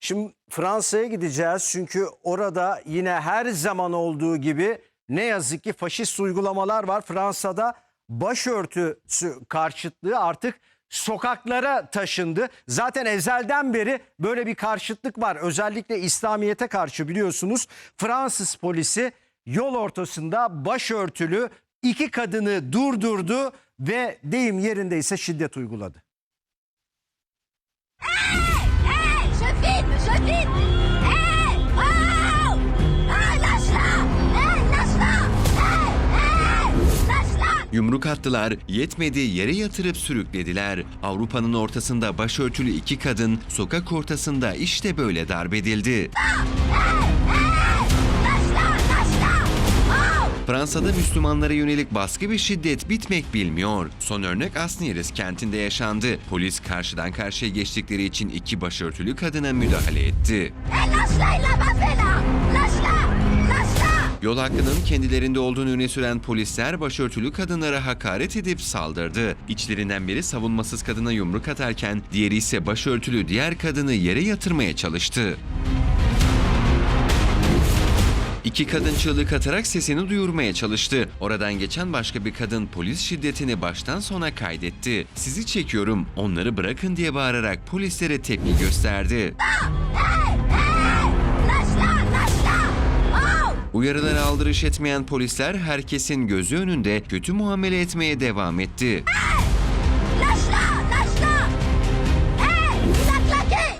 Şimdi Fransa'ya gideceğiz çünkü orada yine her zaman olduğu gibi ne yazık ki faşist uygulamalar var. Fransa'da başörtüsü karşıtlığı artık sokaklara taşındı. Zaten ezelden beri böyle bir karşıtlık var. Özellikle İslamiyet'e karşı biliyorsunuz Fransız polisi yol ortasında başörtülü iki kadını durdurdu ve deyim yerindeyse şiddet uyguladı. Yumruk attılar, yetmedi yere yatırıp sürüklediler. Avrupa'nın ortasında başörtülü iki kadın sokak ortasında işte böyle darp edildi. Lâche-la, lâche-la. Oh, Fransa'da Müslümanlara yönelik baskı ve şiddet bitmek bilmiyor. Son örnek Asnieres kentinde yaşandı. Polis karşıdan karşıya geçtikleri için iki başörtülü kadına müdahale etti. lâche-la. Yol hakkının kendilerinde olduğunu öne süren polisler başörtülü kadınlara hakaret edip saldırdı. İçlerinden biri savunmasız kadına yumruk atarken diğeri ise başörtülü diğer kadını yere yatırmaya çalıştı. İki kadın çığlık atarak sesini duyurmaya çalıştı. Oradan geçen başka bir kadın polis şiddetini baştan sona kaydetti. Sizi çekiyorum, onları bırakın diye bağırarak polislere tepki gösterdi. Uyarılara aldırış etmeyen polisler herkesin gözü önünde kötü muamele etmeye devam etti.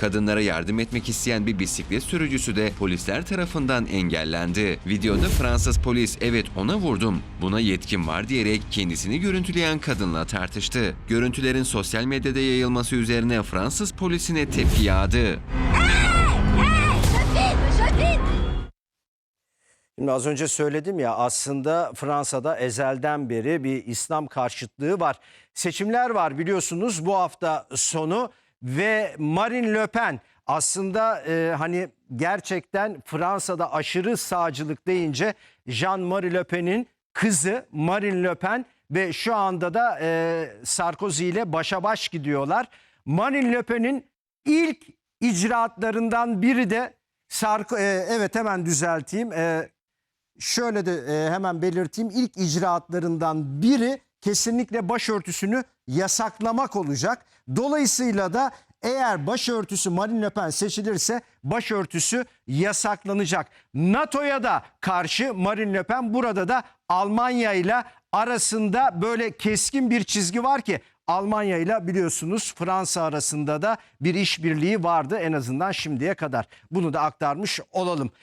Kadınlara yardım etmek isteyen bir bisiklet sürücüsü de polisler tarafından engellendi. Videoda Fransız polis evet ona vurdum, buna yetkim var diyerek kendisini görüntüleyen kadınla tartıştı. Görüntülerin sosyal medyada yayılması üzerine Fransız polisine tepki yağdı. Şimdi az önce söyledim ya aslında Fransa'da ezelden beri bir İslam karşıtlığı var. Seçimler var biliyorsunuz bu hafta sonu ve Marine Le Pen aslında e, hani gerçekten Fransa'da aşırı sağcılık deyince Jean-Marie Le Pen'in kızı Marine Le Pen ve şu anda da e, Sarkozy ile başa baş gidiyorlar. Marine Le Pen'in ilk icraatlarından biri de Sarko e, evet hemen düzelteyim. E, şöyle de e, hemen belirteyim. İlk icraatlarından biri kesinlikle başörtüsünü yasaklamak olacak. Dolayısıyla da eğer başörtüsü Marine Le Pen seçilirse başörtüsü yasaklanacak. NATO'ya da karşı Marine Le Pen burada da Almanya ile arasında böyle keskin bir çizgi var ki Almanya ile biliyorsunuz Fransa arasında da bir işbirliği vardı en azından şimdiye kadar. Bunu da aktarmış olalım.